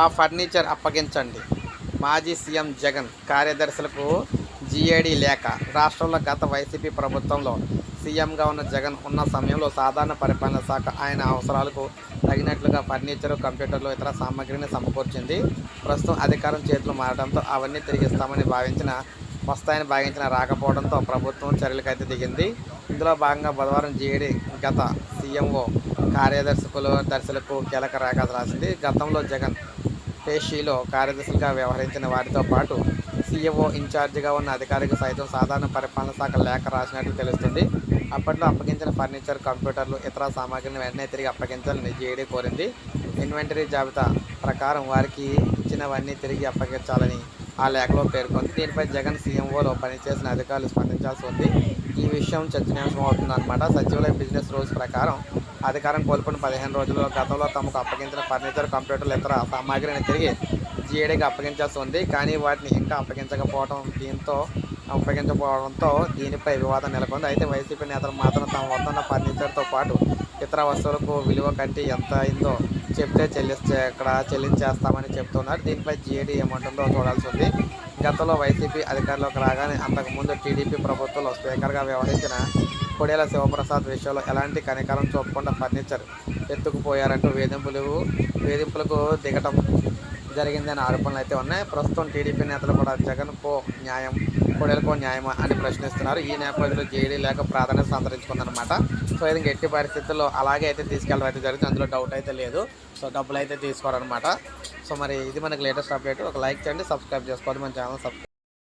ఆ ఫర్నిచర్ అప్పగించండి. మాజీ CM Jagan కార్యదర్శులకు GAD లేఖ. రాష్ట్రంలో గత వైసీపీ ప్రభుత్వంలో సీఎంగా ఉన్న జగన్ ఉన్న సమయంలో సాధారణ పరిపాలన శాఖ ఆయన అవసరాలకు తగినట్లుగా ఫర్నిచర్ కంప్యూటర్లు ఇతర సామాగ్రిని సమకూర్చింది. ప్రస్తుతం అధికారం చేతులు మారడంతో అవన్నీ తిరిగిస్తామని భావించిన వస్తాయని భావించిన రాకపోవడంతో ప్రభుత్వం చర్యలకైతే దిగింది. ఇందులో భాగంగా బుధవారం జీఏడీ గత సీఎంఓ కార్యదర్శకులు దర్శకులకు కీలక రేఖ రాసింది గతంలో జగన్. పేషీలో కార్యదర్శులుగా వ్యవహరించిన వారితో పాటు సీఎఓ ఇన్ఛార్జిగా ఉన్న అధికారికి సైతం సాధారణ పరిపాలన శాఖ లేఖ రాసినట్లు తెలుస్తుంది. అప్పట్లో అప్పగించిన ఫర్నిచర్ కంప్యూటర్లు ఇతర సామాగ్రిని వెంటనే తిరిగి అప్పగించాలని జేడీ కోరింది. ఇన్వెంటరీ జాబితా ప్రకారం వారికి ఇచ్చినవన్నీ తిరిగి అప్పగించాలని ఆ లేఖలో పేర్కొంది. దీనిపై జగన్ సీఎంఓలో పనిచేసిన అధికారులు స్పందించాల్సి ఉంది. ఈ విషయం చర్చనీయాంశం అవుతుందన్నమాట. సచివాలయ బిజినెస్ రూల్స్ ప్రకారం అధికారం కోల్పోయిన పదిహేను రోజుల్లో గతంలో తమకు అప్పగించిన ఫర్నిచర్ కంప్యూటర్లు ఇతర సామాగ్రిని తిరిగి జీఏడీకి అప్పగించాల్సి ఉంది. కానీ వాటిని ఇంకా అప్పగించకపోవడం దీంతో అప్పగించకపోవడంతో దీనిపై వివాదం నెలకొంది. అయితే వైసీపీ నేతలు మాత్రం తమ వస్తున్న ఫర్నిచర్తో పాటు ఇతర వస్తువులకు విలువ కట్టి ఎంత అయిందో చెప్తే చెల్లిస్తే ఇక్కడ చెల్లించేస్తామని చెప్తున్నారు. దీనిపై జీఏడీ ఏమంటుందో చూడాల్సి ఉంది. గతంలో వైసీపీ అధికారంలోకి రాగానే అంతకుముందు టీడీపీ ప్రభుత్వంలో స్పీకర్గా వ్యవహరించిన కొడేల శివప్రసాద్ విషయంలో ఎలాంటి కనికరం చూపకుండా ఫర్నిచర్ ఎత్తుకుపోయారంటూ వేధింపులు వేధింపులకు దిగటం జరిగిందనే ఆరోపణలు అయితే ఉన్నాయి. ప్రస్తుతం టీడీపీ నేతలు కూడా జగన్కో న్యాయం కొడేలకో న్యాయమా అని ప్రశ్నిస్తున్నారు. ఈ నేపథ్యంలో జేడీ లేక ప్రాధాన్యత సంతరించుకుందనమాట సో ఇది గట్టి ఎట్టి పరిస్థితుల్లో అలాగే అయితే తీసుకెళ్ళడం అయితే జరిగింది అందులో డౌట్ అయితే లేదు. సో డబ్బులు అయితే తీసుకోరనమాట సో మరి ఇది మనకి లేటెస్ట్ అప్డేట్ ఒక లైక్ చేయండి సబ్స్క్రైబ్ చేసుకోండి. మన ఛానల్ సబ్స్క్రైబ్